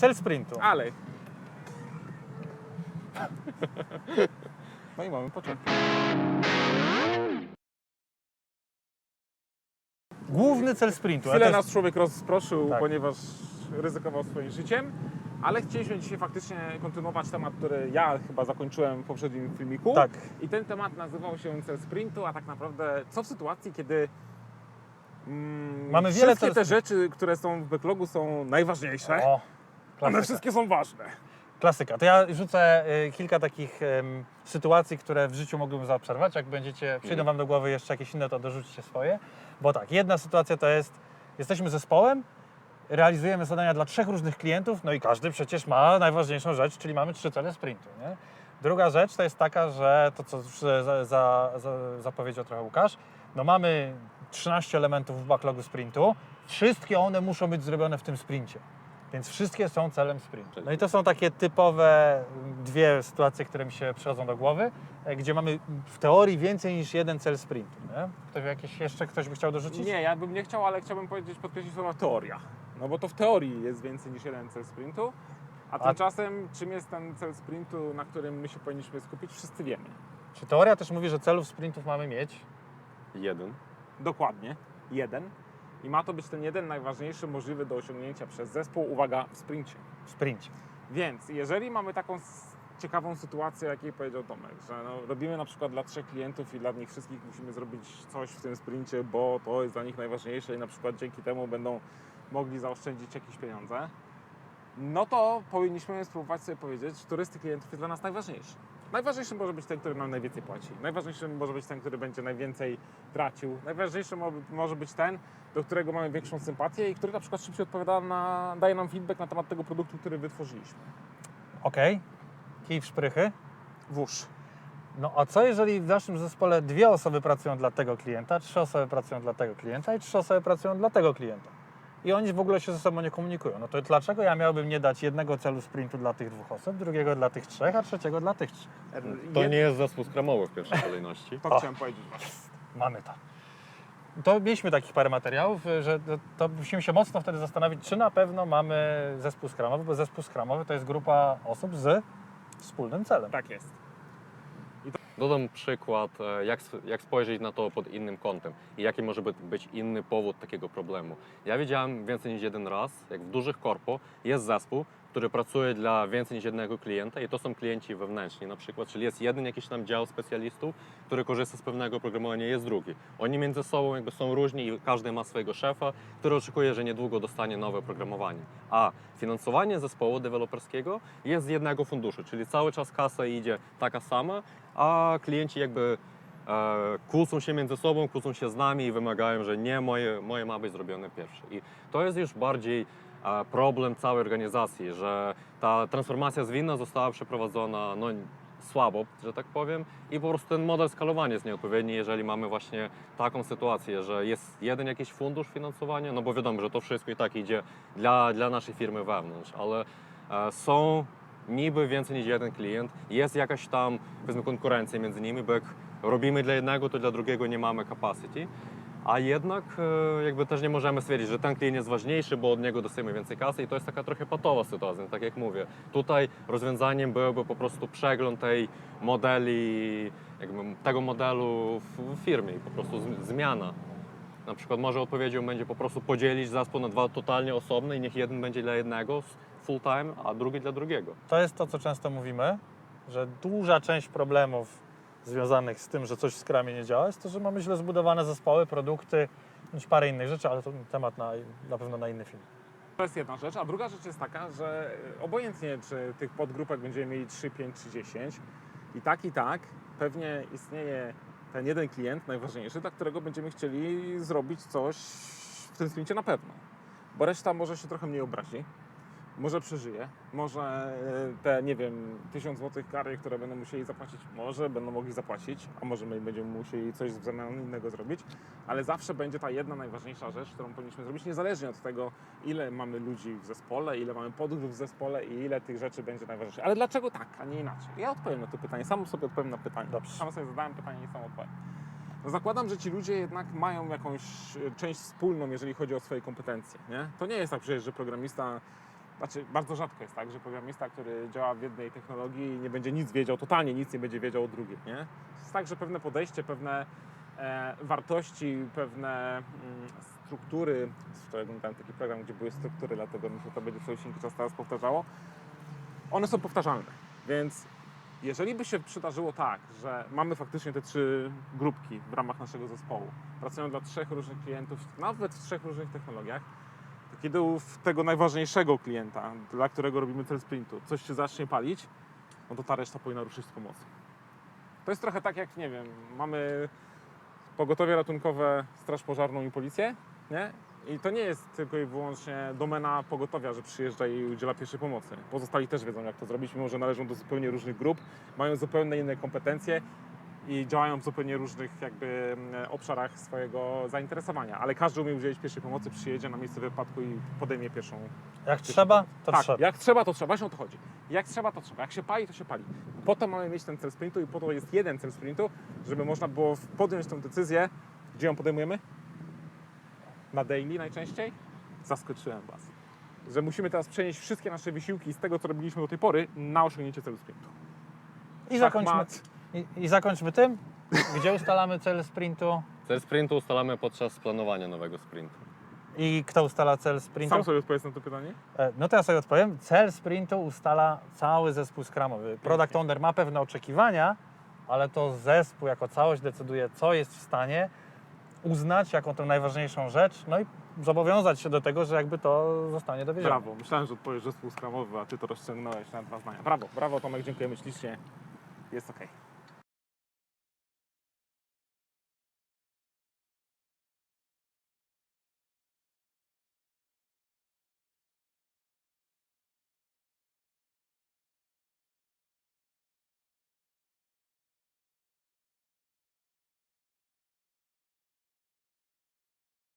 Cel sprintu. Ale. No i mamy początek. Główny cel sprintu. Tyle nas człowiek rozproszył, Tak. ponieważ ryzykował swoim życiem. Ale chcieliśmy dzisiaj faktycznie kontynuować temat, który ja chyba zakończyłem w poprzednim filmiku. Tak. I ten temat nazywał się cel sprintu, a tak naprawdę co w sytuacji, kiedy mm, Mamy wiele wszystkie te rzeczy, które są w backlogu są najważniejsze, O, one wszystkie są ważne. klasyka. To ja rzucę y, kilka takich sytuacji, które w życiu mogłyby zaobserwować. Jak będziecie, przyjdą Wam do głowy jeszcze jakieś inne, to dorzućcie swoje. Bo tak, jedna sytuacja to jest, jesteśmy zespołem, realizujemy zadania dla trzech różnych klientów, no i każdy przecież ma najważniejszą rzecz, czyli mamy trzy cele sprintu. Nie? Druga rzecz to jest taka, że to co już za, za, za, zapowiedział trochę Łukasz, no mamy 13 elementów w backlogu sprintu, wszystkie one muszą być zrobione w tym sprincie. Więc wszystkie są celem sprintu. No i to są takie typowe dwie sytuacje, które mi się przychodzą do głowy, e, gdzie mamy w teorii więcej niż jeden cel sprintu. Nie? Ktoś jakieś, jeszcze ktoś by chciał dorzucić? Nie, ja bym nie chciał, ale chciałbym powiedzieć, podkreślić słowa teoria. No bo to w teorii jest więcej niż jeden cel sprintu, a A- tymczasem czym jest ten cel sprintu, na którym my się powinniśmy skupić, wszyscy wiemy. Czy teoria też mówi, że celów sprintów mamy mieć? Jeden. Dokładnie, jeden. I ma to być ten jeden najważniejszy możliwy do osiągnięcia przez zespół, uwaga, w sprincie. W sprincie. Więc jeżeli mamy taką ciekawą sytuację, jakiej powiedział Tomek, że no, robimy na przykład dla trzech klientów i dla nich wszystkich musimy zrobić coś w tym sprincie, bo to jest dla nich najważniejsze i na przykład dzięki temu będą mogli zaoszczędzić jakieś pieniądze, no to powinniśmy spróbować sobie powiedzieć, który z tych klientów jest dla nas najważniejszy. Najważniejszy może być ten, który nam najwięcej płaci. Najważniejszy może być ten, który będzie najwięcej tracił. Najważniejszy mo- może być ten, do którego mamy większą sympatię i który na przykład szybciej odpowiada na, daje nam feedback na temat tego produktu, który wytworzyliśmy. Okej. Kij w szprychy. Włóż. No a co jeżeli w naszym zespole dwie osoby pracują dla tego klienta, trzy osoby pracują dla tego klienta i trzy osoby pracują dla tego klienta? I oni w ogóle się ze sobą nie komunikują. No to dlaczego ja miałbym nie dać jednego celu sprintu dla tych dwóch osób, drugiego dla tych trzech, a trzeciego dla tych trzech? To Jed- nie jest zespół skramowy w pierwszej kolejności. To chciałem powiedzieć właśnie. Mamy to. To mieliśmy takich parę materiałów, że to, to musimy się mocno wtedy zastanowić, czy na pewno mamy zespół skramowy, bo zespół skramowy to jest grupa osób z wspólnym celem. Tak jest. Dodam przykład, e, jak, jak spojrzeć na to pod innym kątem i jaki może być inny powód takiego problemu. Ja widziałem więcej niż jeden raz, jak w dużych korpo jest zespół, który pracuje dla więcej niż jednego klienta i to są klienci wewnętrzni na przykład, czyli jest jeden jakiś tam dział specjalistów, który korzysta z pewnego oprogramowania, jest drugi. Oni między sobą jakby są różni i każdy ma swojego szefa, który oczekuje, że niedługo dostanie nowe oprogramowanie. A finansowanie zespołu deweloperskiego jest z jednego funduszu, czyli cały czas kasa idzie taka sama, a klienci jakby e, kłócą się między sobą, kłócą się z nami i wymagają, że nie, moje, moje ma być zrobione pierwsze. I to jest już bardziej problem całej organizacji, że ta transformacja zwinna została przeprowadzona no, słabo, że tak powiem, i po prostu ten model skalowania jest nieodpowiedni, jeżeli mamy właśnie taką sytuację, że jest jeden jakiś fundusz finansowania, no bo wiadomo, że to wszystko i tak idzie dla, dla naszej firmy wewnątrz, ale e, są niby więcej niż jeden klient, jest jakaś tam powiedzmy konkurencja między nimi, bo jak robimy dla jednego, to dla drugiego nie mamy capacity. A jednak e, jakby też nie możemy stwierdzić, że ten klient jest ważniejszy, bo od niego dostajemy więcej kasy i to jest taka trochę patowa sytuacja, tak jak mówię. Tutaj rozwiązaniem byłoby po prostu przegląd tej modeli, tego modelu w firmie i po prostu zmiana. Na przykład może odpowiedzią będzie po prostu podzielić zespół na dwa totalnie osobne i niech jeden będzie dla jednego full time, a drugi dla drugiego. To jest to, co często mówimy, że duża część problemów związanych z tym, że coś w skramie nie działa, jest to, że mamy źle zbudowane zespoły, produkty, bądź parę innych rzeczy, ale to temat na, na pewno na inny film. To jest jedna rzecz, a druga rzecz jest taka, że obojętnie czy tych podgrupek będziemy mieli 3, 5 czy 10 i tak i tak pewnie istnieje ten jeden klient najważniejszy, dla którego będziemy chcieli zrobić coś w tym sprincie na pewno. Bo reszta może się trochę mniej obrazi, może przeżyje, może e, te, nie wiem, 1000 złotych kary, które będą musieli zapłacić, może będą mogli zapłacić, a może my będziemy musieli coś w zamian innego zrobić, ale zawsze będzie ta jedna najważniejsza rzecz, którą powinniśmy zrobić, niezależnie od tego, ile mamy ludzi w zespole, ile mamy podgrup w zespole i ile tych rzeczy będzie najważniejsze. Ale dlaczego tak, a nie inaczej? Ja odpowiem na to pytanie, sam sobie odpowiem na pytanie. Dobrze. Sam sobie zadałem pytanie i sam odpowiem. No zakładam, że ci ludzie jednak mają jakąś e, część wspólną, jeżeli chodzi o swoje kompetencje. Nie? To nie jest tak przecież, że programista Znaczy, bardzo rzadko jest tak, że programista, który działa w jednej technologii nie będzie nic wiedział, totalnie nic nie będzie wiedział o drugiej, nie? Jest tak, że pewne podejście, pewne e, wartości, pewne mm, struktury, którego oglądałem taki program, gdzie były struktury, dlatego się to będzie cały czas teraz powtarzało, one są powtarzalne, więc jeżeli by się przydarzyło tak, że mamy faktycznie te trzy grupki w ramach naszego zespołu, pracują dla trzech różnych klientów, nawet w trzech różnych technologiach, kiedy u tego najważniejszego klienta, dla którego robimy cel sprintu, coś się zacznie palić, no to ta reszta powinna ruszyć z pomocą. To jest trochę tak jak, nie wiem, mamy pogotowie ratunkowe, straż pożarną i policję, nie? I to nie jest tylko i wyłącznie domena pogotowia, że przyjeżdża i udziela pierwszej pomocy. Pozostali też wiedzą, jak to zrobić, mimo że należą do zupełnie różnych grup, mają zupełnie inne kompetencje i działają w zupełnie różnych jakby mm, obszarach swojego zainteresowania. Ale każdy umie udzielić pierwszej pomocy, przyjedzie na miejsce wypadku i podejmie pierwszą. Jak trzeba, to tak, trzeba. jak trzeba, to trzeba. Właśnie o to chodzi. Jak trzeba, to trzeba. Jak się pali, to się pali. Po to mamy mieć ten cel sprintu i po to jest jeden cel sprintu, żeby można było podjąć tę decyzję. Gdzie ją podejmujemy? Na daily najczęściej? Zaskoczyłem Was. Że musimy teraz przenieść wszystkie nasze wysiłki z tego, co robiliśmy do tej pory, na osiągnięcie celu sprintu. I zakończmy, Szachmat. I, I zakończmy tym, gdzie ustalamy cel sprintu Cel sprintu ustalamy podczas planowania nowego sprintu. i kto ustala cel sprintu. Sam sobie odpowiedz na to pytanie? E, No to ja sobie odpowiem. Cel sprintu ustala cały zespół Scrumowy. Product Owner ma pewne oczekiwania, ale to zespół jako całość decyduje, co jest w stanie uznać jako tę najważniejszą rzecz, no i zobowiązać się do tego, że jakby to zostanie dowiezione. Brawo. Myślałem, że odpowiesz zespół skramowy, a Ty to rozciągnąłeś na dwa zdania. Brawo, brawo Tomek, dziękujemy ślicznie. Jest okej.